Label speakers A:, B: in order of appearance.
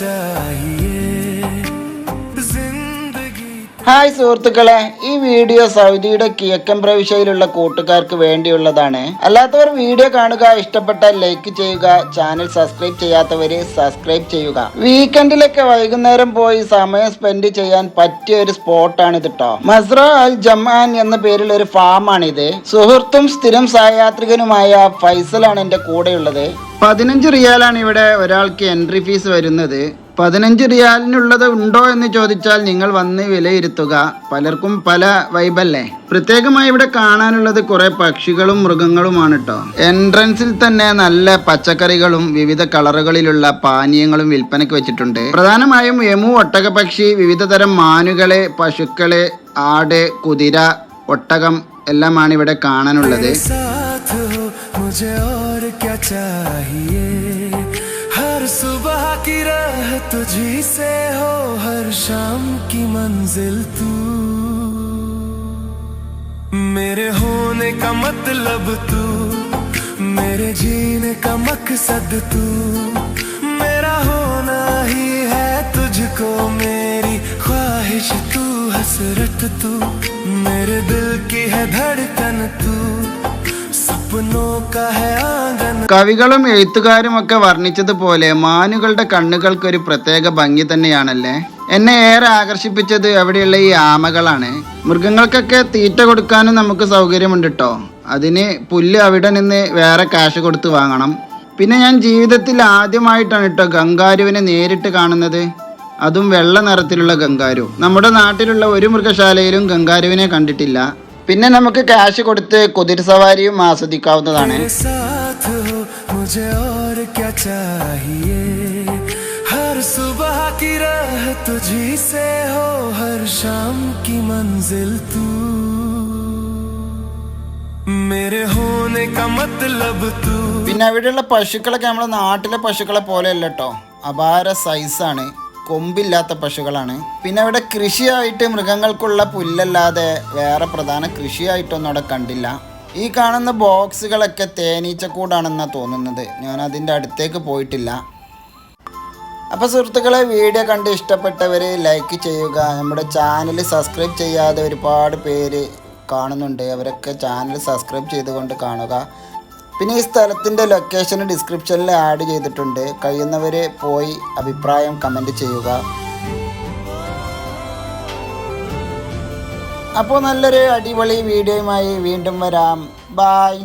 A: चाहिए
B: ഹായ് സുഹൃത്തുക്കളെ ഈ വീഡിയോ സൗദിയുടെ കിഴക്കൻ പ്രവിശ്യയിലുള്ള കൂട്ടുകാർക്ക് വേണ്ടിയുള്ളതാണ്. അല്ലാത്തവർ വീഡിയോ കാണുക ഇഷ്ടപ്പെട്ട ലൈക്ക് ചെയ്യുക ചാനൽ സബ്സ്ക്രൈബ് ചെയ്യാത്തവര് സബ്സ്ക്രൈബ് ചെയ്യുക. വീക്കെൻഡിലൊക്കെ വൈകുന്നേരം പോയി സമയം സ്പെൻഡ് ചെയ്യാൻ പറ്റിയ ഒരു സ്പോട്ടാണ് ഇത് കേട്ടോ മസ്ര അൽ ജമാൻ എന്ന പേരിൽ ഒരു ഫാമാണിത് സുഹൃത്തും സ്ഥിരം സഹയാത്രികനുമായ ഫൈസലാണ് എന്റെ കൂടെയുള്ളത്. പതിനഞ്ച് റിയാലാണ് ഇവിടെ ഒരാൾക്ക് എൻട്രി ഫീസ് വരുന്നത്. പതിനഞ്ച് റിയാലിനുള്ളത് ഉണ്ടോ എന്ന് ചോദിച്ചാൽ നിങ്ങൾ വന്ന് വിലയിരുത്തുക പലർക്കും പല വൈബല്ലേ പ്രത്യേകമായി ഇവിടെ കാണാനുള്ളത് കുറെ പക്ഷികളും മൃഗങ്ങളുമാണ് കേട്ടോ എൻട്രൻസിൽ തന്നെ നല്ല പച്ചക്കറികളും വിവിധ കളറുകളിലുള്ള പാനീയങ്ങളും വിൽപ്പനയ്ക്ക് വെച്ചിട്ടുണ്ട് പ്രധാനമായും യമു ഒട്ടകപക്ഷി വിവിധ തരം മാനുകളെ പശുക്കളെ ആട് കുതിര ഒട്ടകം എല്ലാമാണ് ഇവിടെ കാണാനുള്ളത്
A: साथ हो मुझे और क्या चाहिए हर सुबह की राह तुझी से हो हर शाम की मंजिल तू। मेरे होने का मतलब तू, मेरे जीने का मकसद तू। मेरा होना ही है तुझको मेरी ख्वाहिश तू, हसरत तू। मेरे दिल की है धड़कन तू।
B: കവികളും എഴുത്തുകാരും ഒക്കെ വർണിച്ചതുപോലെ മാനുകളുടെ കണ്ണുകൾക്ക് ഒരു പ്രത്യേക ഭംഗി തന്നെയാണല്ലേ? എന്നെ ഏറെ ആകർഷിപ്പിച്ചത് അവിടെയുള്ള ഈ ആമകളാണ്. മൃഗങ്ങൾക്കൊക്കെ തീറ്റ കൊടുക്കാനും നമുക്ക് സൗകര്യമുണ്ട് കേട്ടോ അതിന് പുല്ല് അവിടെ നിന്ന് വേറെ കാശ് കൊടുത്ത് വാങ്ങണം. പിന്നെ ഞാൻ ജീവിതത്തിൽ ആദ്യമായിട്ടാണ് കേട്ടോ ഗംഗാരുവിനെ നേരിട്ട് കാണുന്നത്. അതും വെള്ള നിറത്തിലുള്ള ഗംഗാരു. നമ്മുടെ നാട്ടിലുള്ള ഒരു മൃഗശാലയിലും ഗംഗാരുവിനെ കണ്ടിട്ടില്ല. പിന്നെ നമുക്ക് ക്യാഷ് കൊടുത്ത്
A: കുതിര സവാരിയും ആസ്വദിക്കാവുന്നതാണ്.
B: പിന്നെ അവിടെയുള്ള പശുക്കളൊക്കെ നമ്മുടെ നാട്ടിലെ പശുക്കളെ പോലെയല്ലോ അപാര സൈസാണ് കൊമ്പില്ലാത്ത പശുക്കളാണ്. പിന്നെ അവിടെ കൃഷിയായിട്ട് മൃഗങ്ങൾക്കുള്ള പുല്ലല്ലാതെ വേറെ പ്രധാന കൃഷിയായിട്ടൊന്നും അവിടെ കണ്ടില്ല. ഈ കാണുന്ന ബോക്സുകളൊക്കെ തേനീച്ചക്കൂടാണെന്നാണ് തോന്നുന്നത്. ഞാൻ അതിന്റെ അടുത്തേക്ക് പോയിട്ടില്ല. അപ്പോൾ സുഹൃത്തുക്കളെ വീഡിയോ കണ്ട് ഇഷ്ടപ്പെട്ടവർ ലൈക്ക് ചെയ്യുക. നമ്മുടെ ചാനൽ സബ്സ്ക്രൈബ് ചെയ്യാതെ ഒരുപാട് പേര് കാണുന്നുണ്ട്. അവരൊക്കെ ചാനൽ സബ്സ്ക്രൈബ് ചെയ്തുകൊണ്ട് കാണുക. പിന്നെ ഈ സ്ഥലത്തിന്റെ ലൊക്കേഷൻ ഡിസ്ക്രിപ്ഷനിൽ ആഡ് ചെയ്തിട്ടുണ്ട്. കഴിയുന്നവർ പോയി അഭിപ്രായം കമന്റ് ചെയ്യുക. അപ്പോൾ നല്ലൊരു അടിപൊളി വീഡിയോയുമായി വീണ്ടും വരാം. ബായ്